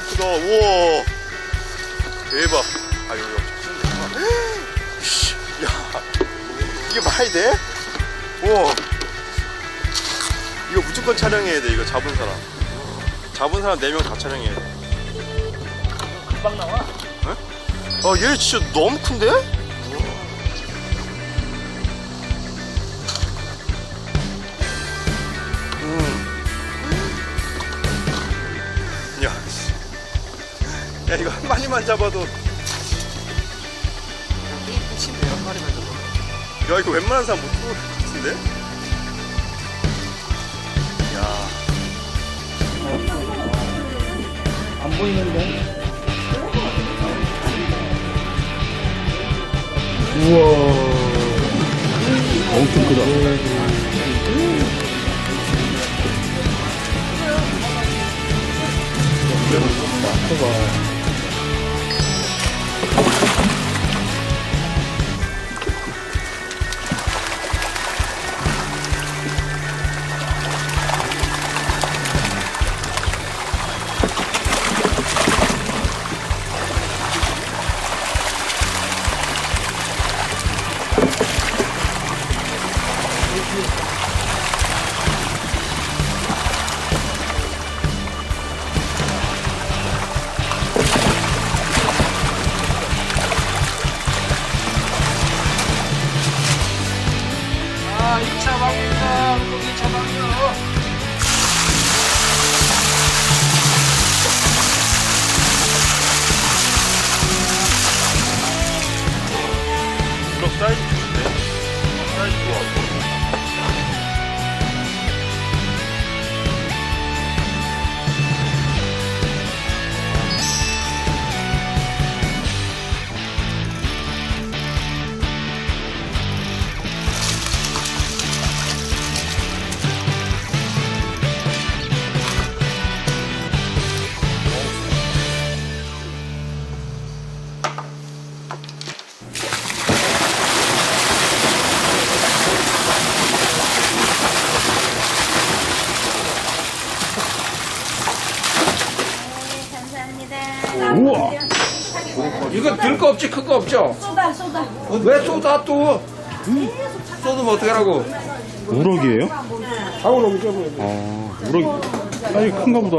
우와. 대박. 아, 여기 엄청 야, 이게 말이 돼? 우와. 이거 무조건 촬영해야 돼, 이거 잡은 사람. 잡은 사람 4명 다 촬영해야 돼. 금방 나와. 아, 얘 진짜 너무 큰데? 야, 이거 한 마리만 잡아도. 끝인데 한 마리만 잡아. 야, 이거 웬만한 사람 못 들어올 것 같은데? 야, 안 보이는데. 엄청 이거 들 거 없지, 큰 거 없죠? 쏟아 쏟아. 왜 쏟아 또? 쏟으면 어떡하라고? 우럭이에요? 사고 넘죠, 뭐. 아, 우럭 사이즈 큰가 보다.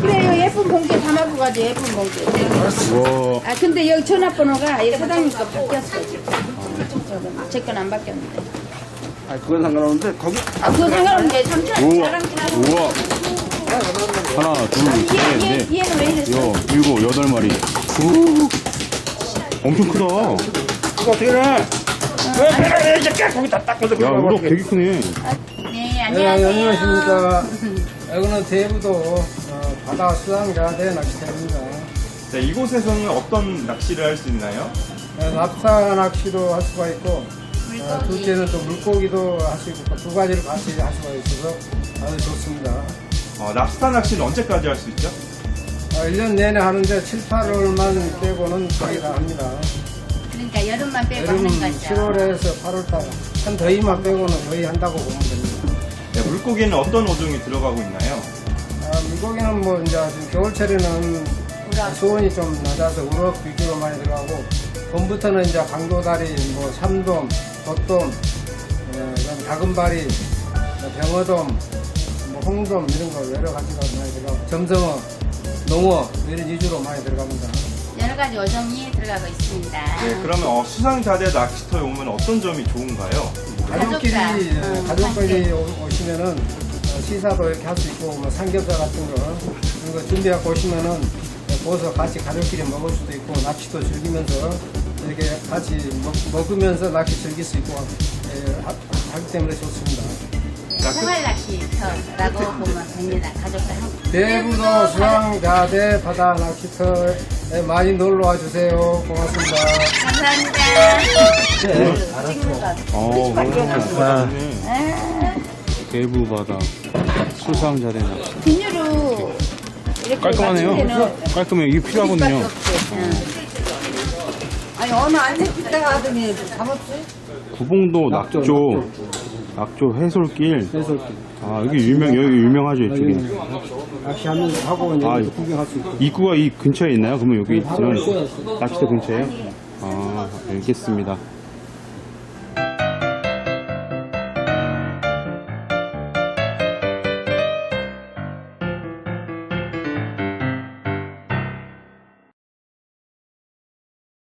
그래요 예쁜 봉투 담아고 가지 예쁜 봉투. 우와. 아 근데 여기 전화번호가 이 사장님 거 바뀌었어. 제건 안 바뀌었는데. 아, 그건 상관없는데, 거기. 아 그거 상관없는데 삼촌 우와. 자랑 좀. 우와. 하나, 둘, 셋, 얘, 얘, 넷, 얘는 왜 이랬어? 여, 일곱, 여덟 마리. 우. 엄청 크다. 이거 어떻게 해? 왜, 왜, 왜, 이렇게 거기다 딱 걷어. 야, 우럭 되게 크네. 네 네, 안녕하세요. 안녕하십니까. 여기는 대부도 어, 바다 수상자대 낚시터입니다. 자, 이곳에서는 어떤 낚시를 할 수 있나요? 어, 납사 낚시도 할 수가 있고, 어, 둘째는 또 물고기도 할 수 있고, 두 가지를 같이 할 수가 있어서 아주 좋습니다. 어, 랍스타 낚시는 언제까지 할 수 있죠? 어, 1년 내내 하는데 7, 8월만 빼고는 거의 다 합니다. 그러니까 여름만 빼고 여름 하는 거죠. 7월에서 8월달, 한 더위만 빼고는 거의 한다고 보면 됩니다. 네, 물고기는 어떤 어종이 들어가고 있나요? 아, 물고기는 뭐 이제 지금 겨울철에는 수온이 좀 낮아서 우럭 위주로 많이 들어가고 봄부터는 이제 강도다리, 뭐 참돔, 돛돔, 어, 그다음 다금바리, 뭐 병어돔, 뭐 홍돔 이런 거 여러 가지가 많이 들어가고 점성어, 농어 이런 위주로 많이 들어갑니다. 여러 가지 어종이 들어가고 있습니다. 네, 그러면 어, 수상자대 낚시터에 오면 어떤 점이 좋은가요? 가족끼리 가족과, 예, 어, 가족끼리 오- 오시면은 어, 시사도 이렇게 할 수 있고 뭐 삼겹살 같은 거 이런 거 준비하고 오시면은 보서 같이 가족끼리 먹을 수도 있고 낚시도 즐기면서 이렇게 같이 먹, 으면서 낚시 즐길 수 있고 예, 하- 하기 때문에 좋습니다. 자, 그- 생활 낚시 터라고 보면 됩니다. 가족과 함께. 대부도 수상자대 바다 낚시터에 많이 놀러 와 주세요. 고맙습니다. 감사합니다. 어, 아, 대부 바다. 수상자대 낚시. 비닐로 이렇게 깔끔하네요. 맞출 때는 깔끔해. 이게 필요하거든요. 없지. 응. 아니 어느 안에 그때가 하더니 잡았지? 구봉도 낙조 낙조 해솔길. 해솔길. 아, 여기 유명, 여기 유명하죠, 이쪽이. 여기 낚시하면서 하고 이제 아, 구경할 수 있고. 입구가 이 근처에 있나요? 그러면 여기 있으면 있어요. 낚시터 근처에요? 아, 알겠습니다.